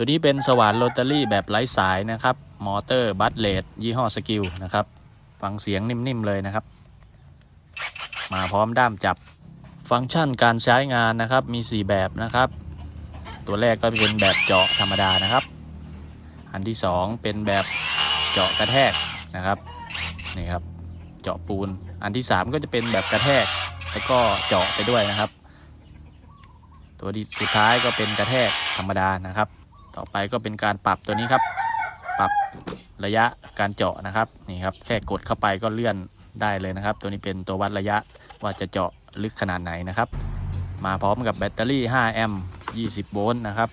ตัวนี้เป็นสว่านโรตารี่แบบไร้สายนะครับ มอเตอร์บัตเลดยี่ห้อสกิลนะครับ ฟังเสียงนิ่มๆเลยนะครับ มาพร้อมด้ามจับ ฟังก์ชันการใช้งานนะครับ มี 4 แบบนะครับ ตัวแรกก็เป็นแบบเจาะธรรมดานะครับ อันที่ 2 เป็นแบบเจาะกระแทกนะครับนี่ครับ เจาะปูน อันที่ 3 ก็จะเป็นแบบกระแทก แล้วก็เจาะไปด้วยนะครับ ตัวที่สุดท้ายก็เป็นกระแทกธรรมดานะครับ ต่อไปก็เป็นการปรับตัวนี้ครับ ปรับระยะการเจาะนะครับนี่ครับแค่กดเข้าไปก็เลื่อนได้เลยนะครับ ตัวนี้เป็นตัววัดระยะว่าจะเจาะลึกขนาดไหนนะครับ มาพร้อมกับแบตเตอรี่ 5 แอมป์20 โวลต์นะครับ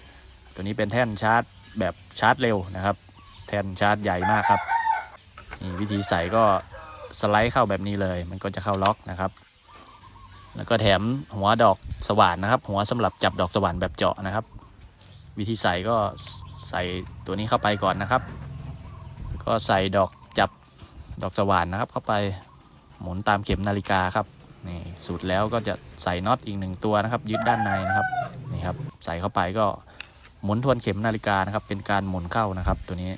ตัวนี้เป็นแท่นชาร์จแบบชาร์จเร็วนะครับ แท่นชาร์จใหญ่มากครับนี่วิธีใส่ก็สไลด์เข้าแบบนี้เลย มันก็จะเข้าล็อกนะครับ แล้วก็แถมหัวดอกสว่านนะครับ หัวสำหรับจับดอกสว่านแบบเจาะนะครับ วิธีใส่ก็ใส่ตัวนี้เข้าไปก่อนนะครับ ก็ใส่ดอกจับดอกสว่านนะครับ เข้าไปหมุนตามเข็มนาฬิกาครับนี่สุดแล้วก็จะใส่น็อตอีกหนึ่งตัวนะครับ ยึดด้านในนะครับนี่ครับใส่เข้าไปก็หมุนทวนเข็มนาฬิกานะครับ เป็นการหมุนเข้านะครับ ตัวนี้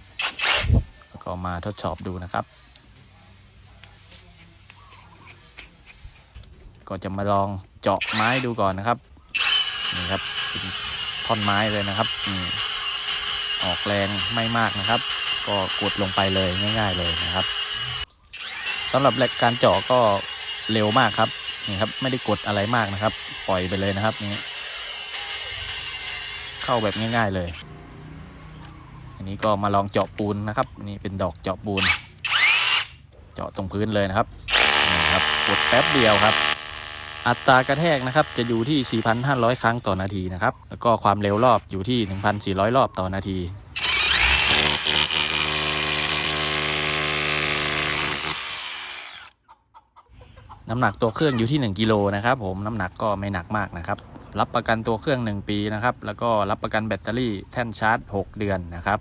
ก็มาทดสอบดูนะครับ ก็จะมาลองเจาะไม้ดูก่อนนะครับนี่ครับ ท่อนไม้เลยนะครับอออกแรงไม่มากนะครับ ก็กดลงไปเลยง่าย ๆเลยนะครับสำหรับการเจาะก็เร็วมากครับนี่ครับไม่ได้กดอะไรมากนะครับ ปล่อยไปเลยนะครับนี่เข้าแบบง่ายๆเลย อันนี้ก็มาลองเจาะปูนนะครับ นี่เป็นดอกเจาะปูน เจาะตรงพื้นเลยนะครับนี่ครับกดแป๊บเดียวครับ อัตรากระแทกนะครับจะอยู่ที่ 4,500 ครั้งต่อนาทีนะครับ แล้วก็ความเร็วรอบอยู่ที่ 1,400 รอบต่อนาที น้ำหนักตัวเครื่องอยู่ที่ 1 กิโลนะครับผมน้ำหนักก็ไม่หนักมากนะครับรับประกันตัวเครื่อง 1 ปีนะครับ แล้วก็รับประกันแบตเตอรี่แท่นชาร์จ 6 เดือนนะครับ